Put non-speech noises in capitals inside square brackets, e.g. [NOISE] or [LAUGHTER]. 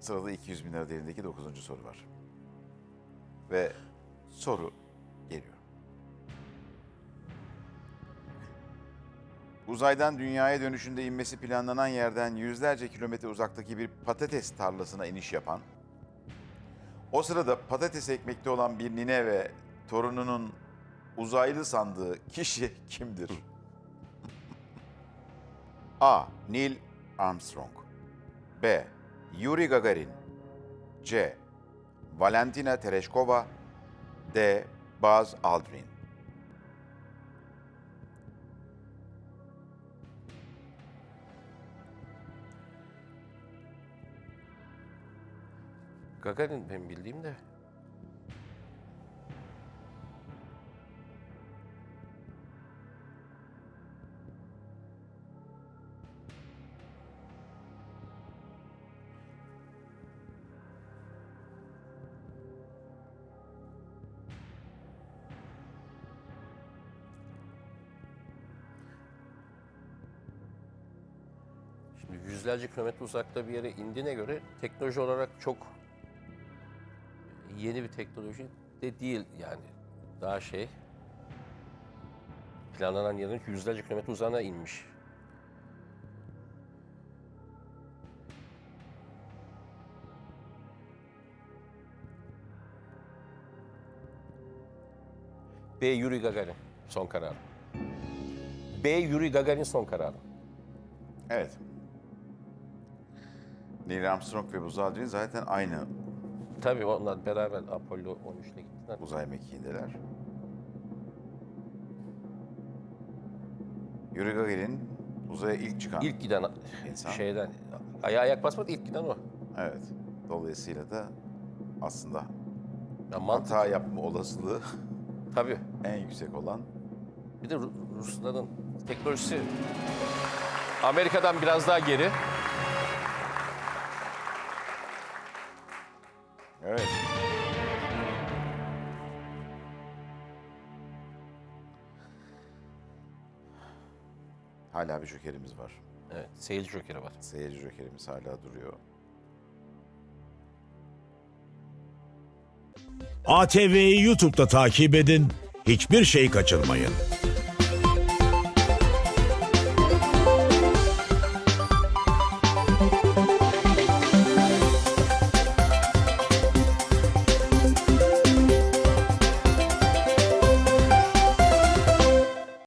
Sırada 200 bin lira değerindeki 9. soru var. Ve soru geliyor. Uzaydan dünyaya dönüşünde inmesi planlanan yerden yüzlerce kilometre uzaktaki bir patates tarlasına iniş yapan, o sırada patates ekmekte olan bir nine ve torununun uzaylı sandığı kişi [LAUGHS] kimdir? A. Neil Armstrong B. Yuri Gagarin C. Valentina Tereshkova D. Buzz Aldrin Gagarin benim bildiğim de. Şimdi yüzlerce kilometre uzakta bir yere indiğine göre teknoloji olarak çok yeni bir teknoloji de değil yani. Daha şey planlanan yerin yüzlerce kilometre uzağına inmiş. B. Yuri Gagarin son karar. B. Yuri Gagarin son karar. Evet. Neil Armstrong ve Buzz Aldrin zaten aynı Tabii onlar beraber Apollo 13'te gittiler. uzay mekiğindeler. Yuri Gagarin uzaya ilk çıkan. İlk giden İnsan. şeyden ayağa ayak basmadı ilk giden o. Evet. Dolayısıyla da aslında Ya mantık hata yapma olasılığı [LAUGHS] tabii. en yüksek olan Bir de Ru- Rusların teknolojisi Amerika'dan biraz daha geri. Evet. Hala bir jokerimiz var. Evet, seyirci jokeri var. Seyirci jokerimiz hala duruyor. ATV'yi YouTube'da takip edin, hiçbir şey kaçırmayın.